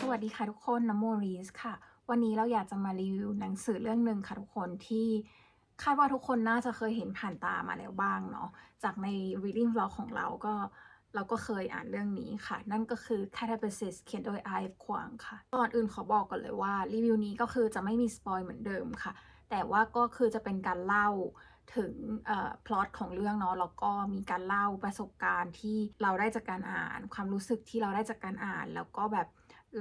สวัสดีค่ะทุกคนน้ำโมรีสค่ะ วันนี้เราอยากจะมารีวิวหนังสือเรื่องหนึ่งค่ะทุกคนที่คาดว่าทุกคนน่าจะเคยเห็นผ่านตามาแล้วบ้างเนาะจากใน reading vlog ของเราก็เราก็เคยอ่านเรื่องนี้ค่ะ นั่นก็คือ Catabasis เขียนโดย I.F. ควางค่ะก่อนอื่นขอบอกก่อนเลยว่ารีวิวนี้ก็คือจะไม่มีสปอยเหมือนเดิมค่ะ แต่ว่าก็คือจะเป็นการเล่าถึงพล็อตของเรื่องเนาะแล้วก็มีการเล่าประสบการณ์ที่เราได้จากการอ่าน ความรู้สึกที่เราได้จากการอ่าน แล้วก็แบบ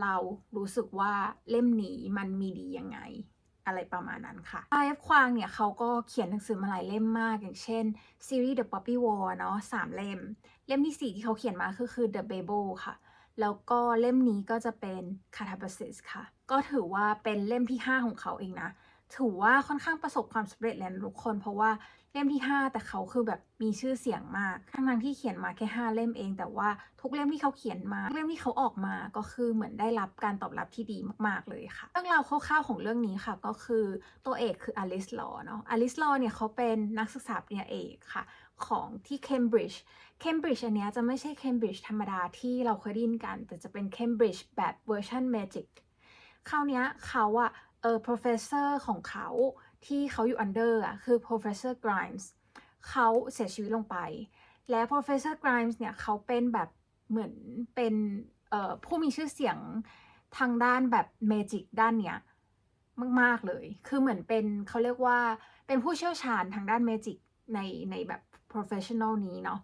เรารู้สึกว่าเล่มนี้มันมีดียังไง อะไรประมาณนั้นค่ะไอ้ควางเนี่ยเขาก็เขียนหนังสือมาหลายเล่มมากอย่างเช่นซีรีส์ The Poppy War เนาะสามเล่ม เล่มที่สี่ที่เขาเขียนมาก็คือ The Babel ค่ะ แล้วก็เล่มนี้ก็จะเป็น Catabasis ค่ะ ก็ถือว่าเป็นเล่มที่ 5 ของเขาเองนะ ถือว่าค่อนข้างประสบความสำเร็จแล้วทุกคน เพราะว่าเล่มที่ 5 แต่เขาคือแบบมีชื่อเสียงมากทั้งนั้นที่เขียนมาแค่ 5 เล่มเอง แต่ว่าทุกเล่มที่เขาเขียนมาเล่มที่เขาออกมาก็คือเหมือนได้รับการตอบรับที่ดีมาก ๆ เลยค่ะ เรื่องราวคร่าวๆของเรื่องนี้ค่ะก็คือตัวเอกคืออลิสลอเนาะอลิสลอเนี่ยเขาเป็นนักศึกษาปริญญาเอกค่ะของที่เคมบริดจ์เคมบริดจ์อันเนี้ยจะไม่ใช่เคมบริดจ์ธรรมดาที่เราเคยได้ยินกัน แต่จะเป็นเคมบริดจ์แบบเวอร์ชัน Magic คราวเนี้ยเขาอะ เออ professor ของเขาที่เขาอยู่ under อะคือ professor Grimes เขาเสียชีวิตลงไป และ professor Grimes เนี่ยเขาเป็นแบบเหมือนเป็นเอ่อผู้มีชื่อเสียงทางด้านแบบ Magic ด้านเนี้ยมาก ๆ เลย คือเหมือนเป็นเขาเรียกว่าเป็นผู้เชี่ยวชาญทางด้าน Magic ในในแบบ professional นี้เนาะ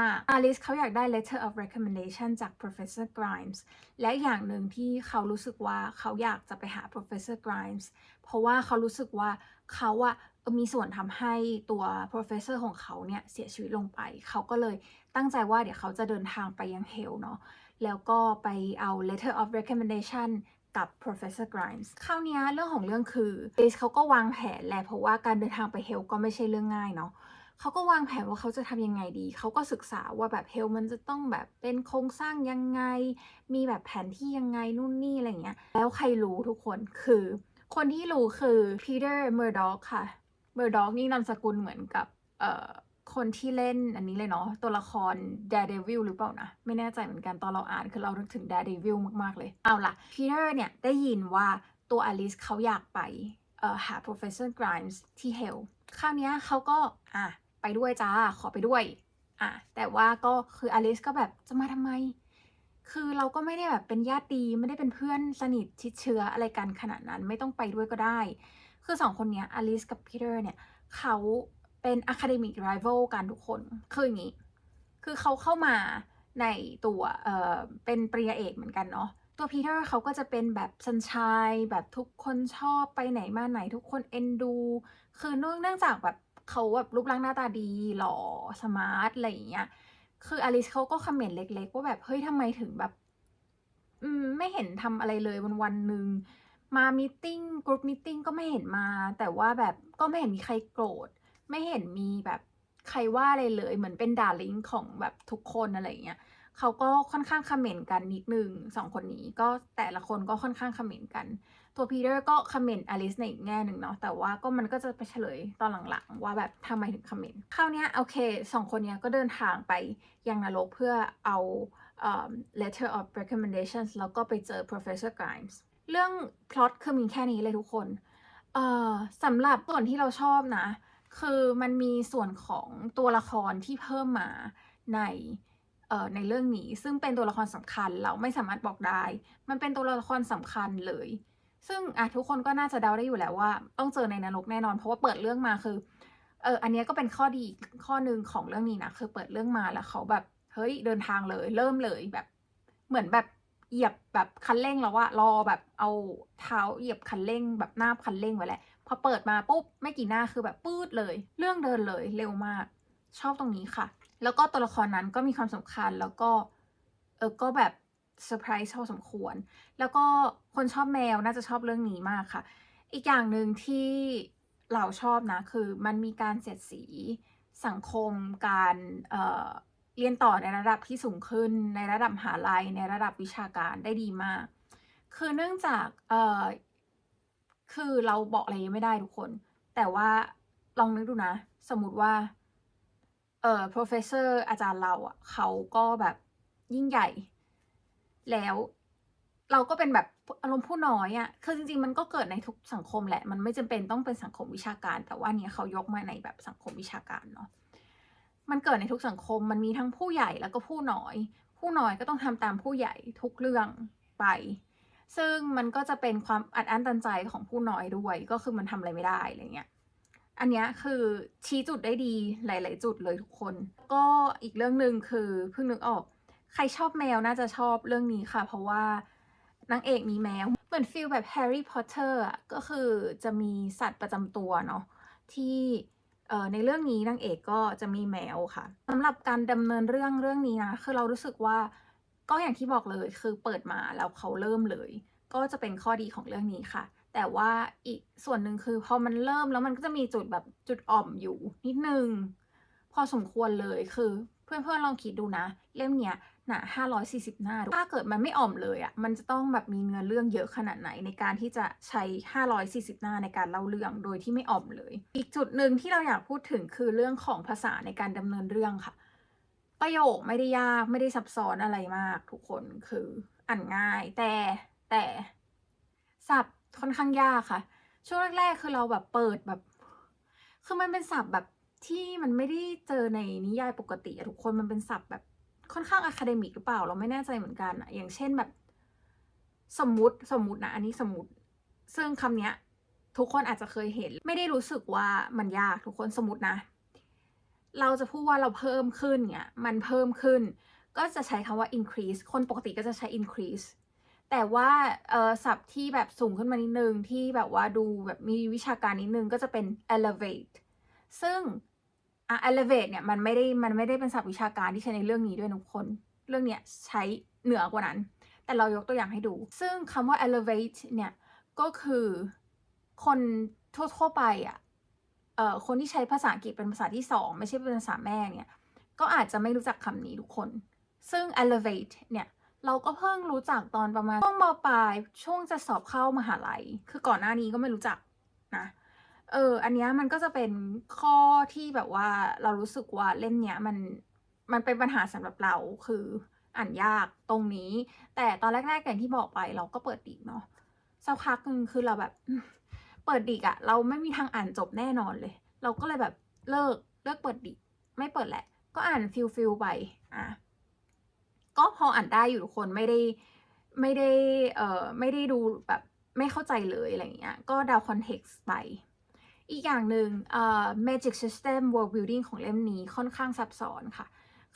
มากๆอลิสเขาอยากได้ letter of recommendation จาก professor Grimes และอย่างหนึ่งที่เขารู้สึกว่าเขาอยากจะไปหา professor Grimes เพราะว่าเขารู้สึกว่าเขาอะมีส่วนทำให้ตัว professor ของเขาเนี่ยเสียชีวิตลงไป เขาก็เลยตั้งใจว่าเดี๋ยวเขาจะเดินทางไปยังเฮลเนาะ แล้วก็ไปเอา letter of recommendation กับ professor Grimes คราวนี้เรื่องของเรื่องคืออลิสเขาก็วางแผนแหละเพราะว่าการเดินทางไปเฮลก็ไม่ใช่เรื่องง่ายเนาะ เขาก็วางแผนว่าเขาจะทำยังไงดี เขาก็ศึกษาว่าแบบเฮลมันจะต้องแบบเป็นโครงสร้างยังไง มีแบบแผนที่ยังไงนู่นนี่อะไรเงี้ย แล้วใครรู้ทุกคนคือ คนที่รู้คือ Peter Murdoch ค่ะ Murdoch นี่นามสกุลเหมือนกับเอ่อคนที่เล่นอันนี้เลยเนาะตัวละคร Daredevil หรือเปล่านะ ไม่แน่ใจเหมือนกันตอนเราอ่านคือเรานึกถึง Daredevil มาก ๆ เลย เอาล่ะ Peter เนี่ย ได้ยินว่าตัวอลิสเขาอยากไปเอ่อหา Professor Grimes ที่เฮลคราวนี้เขาก็อะ ไปด้วยจ้าขอไปด้วยอะแต่ว่าก็คืออลิสก็แบบจะมาทำไม คือเราก็ไม่ได้แบบเป็นญาติดีไม่ได้เป็นเพื่อนสนิทชิดเชื้ออะไรกันขนาดนั้นไม่ต้องไปด้วยก็ได้ คือสองคนเนี้ยอลิสกับพีเตอร์เนี่ยเขาเป็นอะคาเดมิกไรเวลกันทุกคน คืออย่างนี้ คือเขาเข้ามาในตัวเอ่อเป็นปริญญาเอกเหมือนกันเนาะตัวพีเตอร์เขาก็จะเป็นแบบสันชายแบบทุกคนชอบไปไหนมาไหนทุกคนเอ็นดู คือเนื่องจากแบบ เขาแบบรูปร่างหน้าตาดีหล่อสมาร์ทอะไรอย่างเงี้ย คืออลิสเขาก็คอมเมนต์เล็ก ๆ ว่าแบบเฮ้ยทำไมถึงแบบ อืมไม่เห็นทำอะไรเลยวันวันๆหนึ่งมามีติ้งกรุ๊ปมีติ้งก็ไม่เห็นมา แต่ว่าแบบก็ไม่เห็นมีใครโกรธ ไม่เห็นมีแบบใครว่าอะไรเลย เหมือนเป็นดาร์ลิงของแบบทุกคนอะไรอย่างเงี้ยเขาก็ค่อนข้างคอมเมนต์กันนิดนึงสองคนนี้ก็แต่ละคนก็ค่อนข้างคอมเมนต์กัน ตัวพีเตอร์ก็คอมเมนต์อลิสในอีกแง่หนึ่งเนาะแต่ว่าก็มันก็จะไปเฉลยตอนหลังๆ ว่าแบบทำไมถึงคอมเมนต์คราวเนี้ยโอเคสองคนเนี้ยก็เดินทางไปยังนรกเพื่อเอาเอ่อ letter of recommendations แล้วก็ไปเจอ professor Grimes เรื่องพล็อตคือมีแค่นี้เลยทุกคนเอ่อสำหรับส่วนที่เราชอบนะ คือมันมีส่วนของตัวละครที่เพิ่มมาในเอ่อในเรื่องนี้ ซึ่งเป็นตัวละครสำคัญเราไม่สามารถบอกได้ มันเป็นตัวละครสำคัญเลย ซึ่งอะทุกคนก็น่าจะเดาได้อยู่แล้วว่า ต้องเจอในนรกแน่นอน เพราะว่าเปิดเรื่องมาคือเอออันนี้ก็เป็นข้อดีข้อหนึ่งของเรื่องนี้นะคือเปิดเรื่องมาแล้วเขาแบบเฮ้ยเดินทางเลย เริ่มเลยแบบ เหมือนแบบเหยียบแบบคันเร่งแล้วว่ารอแบบเอาเท้าเหยียบคันเร่ง แบบหน้าคันเร่งไว้แหละพอเปิดมาปุ๊บไม่กี่หน้าคือแบบปื๊ดเลย เรื่องเดินเลยเร็วมาก ชอบตรงนี้ค่ะ แล้วก็ตัวละครนั้นก็มีความสำคัญแล้วก็เออก็แบบ เซอร์ไพรส์พอสมควร แล้วก็คนชอบแมวน่าจะชอบเรื่องนี้มากค่ะ อีกอย่างหนึ่งที่เราชอบนะ คือมันมีการเสียดสีสังคมการเเรียนต่อในระดับที่สูงขึ้น ในระดับมหาลัย ในระดับวิชาการได้ดีมาก คือเนื่องจากเคือเราบอกอะไรยังไม่ได้ทุกคน แต่ว่าลองนึกดูนะ สมมติว่าเอ่อ professor อาจารย์เราอะเขาก็แบบยิ่งใหญ่ แล้วเราก็เป็นแบบอารมณ์ผู้น้อยอะ่ะ คือจริงๆ มันก็เกิดในทุกสังคมแหละ มันไม่จำเป็นต้องเป็นสังคมวิชาการ แต่ว่าเนี้ยเขายกมาในแบบสังคมวิชาการเนาะ มันเกิดในทุกสังคม มันมีทั้งผู้ใหญ่แล้วก็ผู้น้อย ผู้น้อยก็ต้องทำตามผู้ใหญ่ทุกเรื่องไป ซึ่งมันก็จะเป็นความอัดอั้นตันใจของผู้น้อยด้วย ก็คือมันทำอะไรไม่ได้อะไรเงี้ย อันเนี้ยคือชี้จุดได้ดีหลาย ๆ จุดเลยทุกคน ก็อีกเรื่องหนึ่งคือเพิ่งนึกออก ใครชอบแมวน่าจะชอบเรื่องนี้ค่ะ เพราะว่านางเอกมีแมว เหมือนฟิลแบบแฮร์รี่พอตเตอร์อะก็คือจะมีสัตว์ประจำตัวเนาะที่ในเรื่องนี้นางเอกก็จะมีแมวค่ะสำหรับการดำเนินเรื่องเรื่องนี้นะคือเรารู้สึกว่าก็อย่างที่บอกเลยคือเปิดมาแล้วเขาเริ่มเลย ก็จะเป็นข้อดีของเรื่องนี้ค่ะ แต่ว่าอีกส่วนหนึ่งคือพอมันเริ่มแล้วมันก็จะมีจุดแบบจุดอ่อมอยู่นิดนึง พอสมควรเลยคือ เพื่อนๆลองคิดดูนะ เล่มเนี้ยหนา540 หน้า ถ้าเกิดมันไม่อ่อมเลยอะ่ะ มันจะต้องแบบมีเนื้อเรื่องเยอะขนาดไหนในการที่จะใช้ 540 หน้าในการเล่าเรื่องโดยที่ไม่อ่อมเลย อีกจุดหนึ่งที่เราอยากพูดถึงคือเรื่องของภาษาในการดำเนินเรื่องค่ะ ประโยคไม่ได้ยากไม่ได้ซับซ้อนอะไรมาก ทุกคนคืออ่านง่าย แต่แต่ศัพท์ค่อนข้างยากค่ะ ช่วงแรกๆคือเราแบบเปิดแบบ คือมันเป็นศัพท์แบบ ที่มันไม่ได้เจอในนิยายปกติอะทุกคนมันเป็นศัพท์แบบค่อนข้างอะคาเดมิกหรือเปล่า เราไม่แน่ใจเหมือนกันอะอย่างเช่นแบบสมมุติสมมุตินะอันนี้สมมุติ ซึ่งคำเนี้ย ทุกคนอาจจะเคยเห็น ไม่ได้รู้สึกว่ามันยากทุกคนสมมตินะ เราจะพูดว่าเราเพิ่มขึ้นเนี่ยมันเพิ่มขึ้น ก็จะใช้คำว่า increase คนปกติก็จะใช้ increase แต่ว่าเออศัพท์ที่แบบสูงขึ้นมานิดนึงที่แบบว่าดูแบบมีวิชาการนิดนึงก็จะเป็น elevate ซึ่ง อะ elevate เนี่ยมันไม่ได้มันไม่ได้เป็นศัพท์วิชาการที่ใช้ในเรื่องนี้ด้วยทุกคน เรื่องเนี้ยใช้เหนือกว่านั้น แต่เรายกตัวอย่างให้ดู ซึ่งคำว่า elevate เนี่ยก็คือคนทั่วๆไปอะเอ่อคนที่ใช้ภาษาอังกฤษเป็นภาษาที่สองไม่ใช่เป็นภาษาแม่เนี่ยก็อาจจะไม่รู้จักคำนี้ทุกคน ซึ่ง elevate เนี่ยเราก็เพิ่งรู้จักตอนประมาณช่วงมปลายช่วงจะสอบเข้ามหาลัย คือก่อนหน้านี้ก็ไม่รู้จักนะ เออ อันเนี้ยมันก็จะเป็นข้อที่แบบว่าเรารู้สึกว่าเล่มเนี้ยมันมันเป็นปัญหาสำหรับเราคืออ่านยากตรงนี้ แต่ตอนแรกๆอย่างที่บอกไปเราก็เปิดดิกเนาะสักพักหนึ่งคือเราแบบ เปิดดิกอะเราไม่มีทางอ่านจบแน่นอนเลย เราก็เลยแบบเลิกเลิกเปิดดิกไม่เปิดแหละ ก็อ่านฟิลฟิลไปอะก็พออ่านได้อยู่ทุกคนไม่ได้ไม่ได้เอ่อไม่ได้ดูแบบไม่เข้าใจเลยอะไรเงี้ย ก็ดาวคอนเท็กซ์ไป อีกอย่างหนึ่งเอ่อ Magic System World Building ของเล่มนี้ค่อนข้างซับซ้อนค่ะ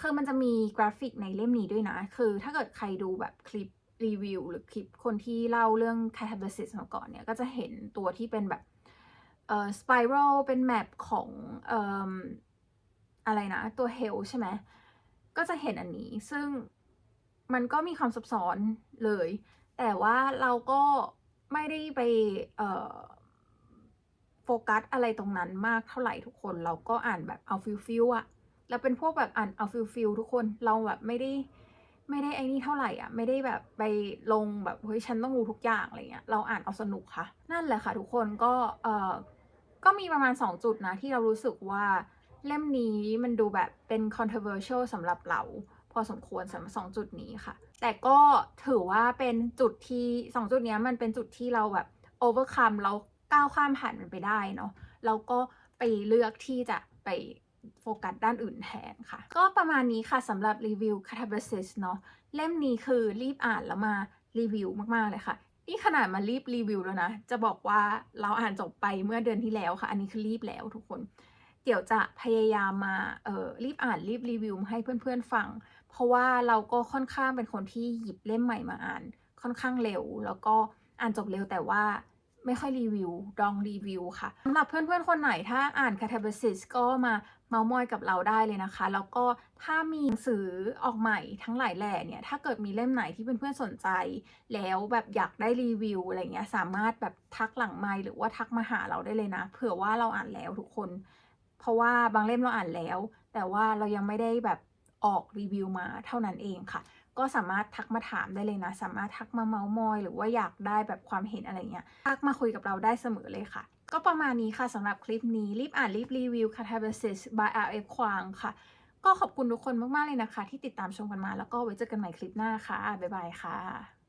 คือมันจะมีกราฟิกในเล่มนี้ด้วยนะ คือถ้าเกิดใครดูแบบคลิปรีวิวหรือคลิปคนที่เล่าเรื่อง Catabasis มาก่อนเนี่ย ก็จะเห็นตัวที่เป็นแบบเอ่อ spiral เป็นแมปของเอ่ออะไรนะ ตัว Hell ใช่ไหม ก็จะเห็นอันนี้ ซึ่งมันก็มีความซับซ้อนเลย แต่ว่าเราก็ไม่ได้ไปเอ่อ กัสอะไรตรงนั้นมากเท่าไหร่ทุกคน เราก็อ่านแบบเอาฟิลฟิลอะแล้วเป็นพวกแบบอ่านเอาฟิลฟิลทุกคนเราแบบไม่ได้ไม่ได้ไอ้นี่เท่าไหร่อะไม่ได้แบบไปลงแบบเฮ้ยฉันต้องรู้ทุกอย่างอะไรเงี้ยเราอ่านเอาสนุกค่ะ นั่นแหละค่ะทุกคนก็เออก็มีประมาณ 2 จุดนะที่เรารู้สึกว่าเล่มนี้มันดูแบบเป็น controversial สำหรับเรา พอสมควรสำหรับสองจุดนี้ค่ะ แต่ก็ถือว่าเป็นจุดที่สองจุดนี้มันเป็นจุดที่เราแบบ overcome เรา ก้าวข้ามผ่านมันไปได้เนาะเราก็ไปเลือกที่จะไปโฟกัสด้านอื่นแทนค่ะ ก็ประมาณนี้ค่ะสำหรับรีวิว Catabasis เนาะเล่มนี้คือรีบอ่านแล้วมารีวิวมาก ๆ เลยค่ะ นี่ขนาดมารีบรีวิวแล้วนะ จะบอกว่าเราอ่านจบไปเมื่อเดือนที่แล้วค่ะ อันนี้คือรีบแล้วทุกคน เดี๋ยวจะพยายามมาเอ่อรีบอ่านรีบรีวิวให้เพื่อน ๆ ฟัง เพราะว่าเราก็ค่อนข้างเป็นคนที่หยิบเล่มใหม่มาอ่าน ค่อนข้างเร็ว แล้วก็อ่านจบเร็วแต่ว่า ไม่ค่อยรีวิวดองรีวิวค่ะสำหรับเพื่อนๆ คนไหนถ้าอ่าน Catabasis ก็มาเมามอยกับเราได้เลยนะคะ แล้วก็ถ้ามีหนังสือออกใหม่ทั้งหลายแหล่เนี่ย ถ้าเกิดมีเล่มไหนที่เพื่อนๆ สนใจ แล้วแบบอยากได้รีวิวอะไรเงี้ย สามารถแบบทักหลังไมค์หรือว่าทักมาหาเราได้เลยนะ เผื่อว่าเราอ่านแล้วทุกคน เพราะว่าบางเล่มเราอ่านแล้ว แต่ว่าเรายังไม่ได้แบบ ออกรีวิวมาเท่านั้นเองค่ะ ก็สามารถทักมาถามได้เลยนะ สามารถทักมาเมาส์มอย หรือว่าอยากได้แบบความเห็นอะไรเงี้ยทักมาคุยกับเราได้เสมอเลยค่ะ ก็ประมาณนี้ค่ะสำหรับคลิปนี้รีบอ่านรีบรีวิว Catalysis by RF ควางค่ะก็ขอบคุณทุกคนมาก ๆ เลยนะคะ ที่ติดตามชมกันมาแล้วก็ไว้เจอกันใหม่คลิปหน้าค่ะ บ๊ายบายค่ะ